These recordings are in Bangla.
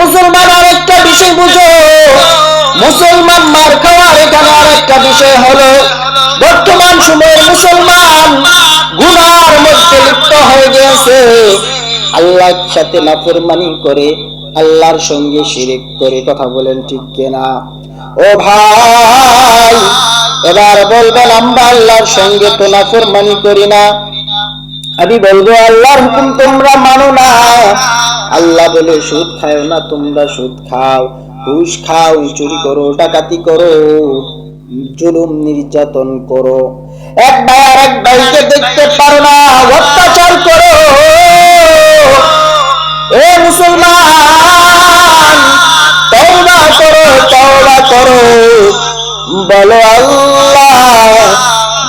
মুসলমান আর একটা বিষয় বুঝো। মুসলমান মার খাওয়ার এখানে আর একটা বিষয় হলো, বর্তমান সময়ের মুসলমান গুনার মধ্যে লিপ্ত হয়ে গেছে আল্লাহর সাথে নাফরমানি করে, আল্লাহর সঙ্গে শিরিক করে কথা বলেন ঠিক কেনা? ও ভাই, এবার বলবেন আমরা আল্লাহর সঙ্গে তো নাফরমানি করি না। আমি বলব, আল্লাহর হুকুম তোমরা মানো না। আল্লাহ বলে, সুদ খাও না তোমরা, সুদ খাও। ঘুষ খাও, চুরি করো, ডাকাতি করো, জুলুম নির্যাতন করো। এক ভাই আর এক ভাইকে দেখতে পারো না, অত্যাচার করো। এ মুসলমান, তওবা করো তওবা করো। বলো আল্লাহ,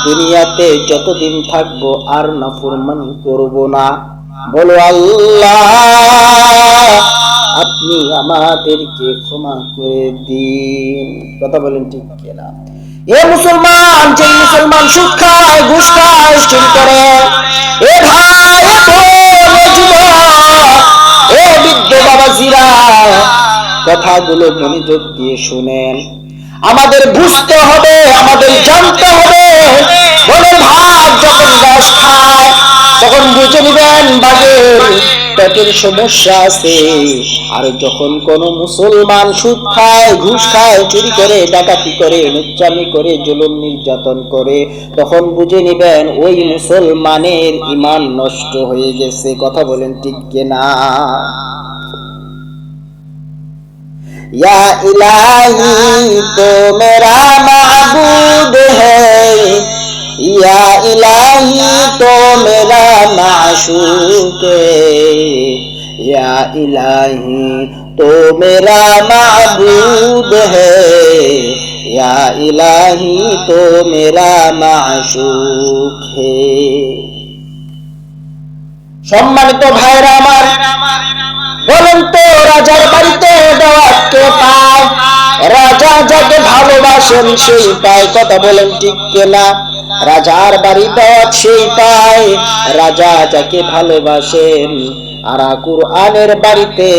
দুনিয়াতে যতদিন থাকব আর নাফরমানি করব না। বলো আল্লাহ আমাদেরকে ক্ষমা করে দিন। কথা বলেন ঠিক কিনা? এ মুসলমান যে মুসলমান সুদ খায় ঘুষ খায় চুরি করে এ ভাই এ বোন, এ বৃদ্ধ বাবাজিরা কথাগুলো মনোযোগ দিয়ে শুনেন। আমাদের বুঝতে হবে আমাদের জানতে হবে বলে পকেটের সমস্যা আছে। আর যখন কোন মুসলমান সুদ খায়, ঘুষ খায়, চুরি করে, ডাকাতি করে নিচামি করে, জুলুম নির্যাতন করে, তখন বুঝে নেবেন ওই মুসলমানের ইমান নষ্ট হয়ে গেছে। কথা বলেন ঠিক না? ইয়া ইলাহি তো মেরা ইয়া তো মেরা মাশুকে ইয়া সম্মানিত ভাইরা আমার, বলুন তো, রাজার বাড়িতে দেওয়ার কে পায়? রাজা যাকে ভালোবাসেন, সেই পায়। কথা বলেন ঠিক কেনা? না রাজার বাড়ি পথ সেই পায়। রাজা যাকে ভালোবাসেন, আর কুরআনের বাড়িতে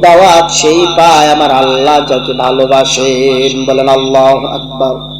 দাওয়াত সেই পায়। আমার আল্লাহ যাকে ভালোবাসেন, বলেন আল্লাহ আকবার।